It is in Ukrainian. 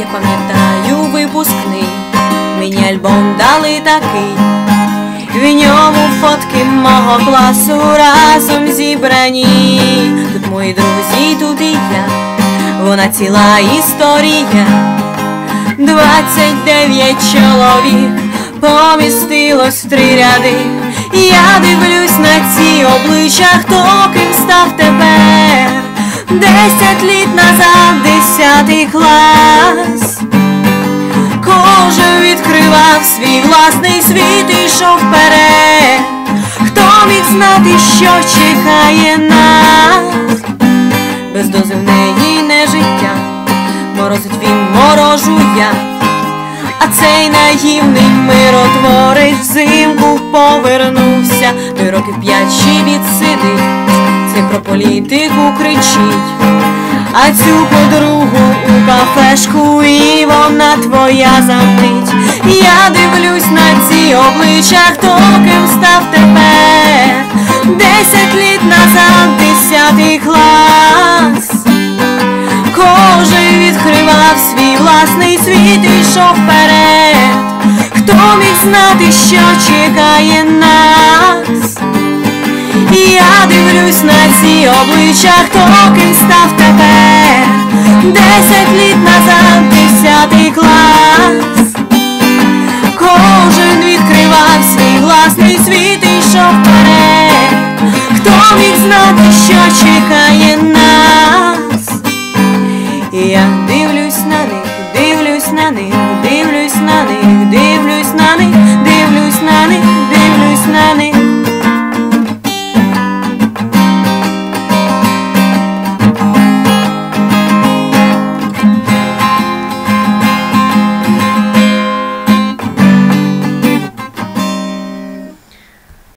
Я пам'ятаю випускний, мені альбом дали такий. В ньому фотки мого класу разом зібрані. Тут мої друзі, тут і я, вона ціла історія. Двадцять дев'ять чоловік помістилось три ряди. Я дивлюсь на ці обличчя, хто ким став тепер. Десять літ назад, десятий клас. Кожен відкривав свій власний світ і йшов вперед. Хто міг знати, що чекає нас? Без дози в неї не життя, морозить він морожу я. А цей наївний миротворець взимку повернувся, той років п'ять ще відсидить, цей про політику кричить. А цю подругу у кафешку і вона твоя замить. Я дивлюсь на ці обличчя, хто ким став тепер. Десять літ назад, десятий клас. Кожен відкривав свій власний світ і йшов вперед. Хто міг знати, що чекає нас? Я дивлюсь на ці обличчя, хто ким став тепер. Десять літ назад, десятий клас. Кожен відкривав свій власний світ і йшов вперед. Хто міг знати, що чекає нас? Я дивлюсь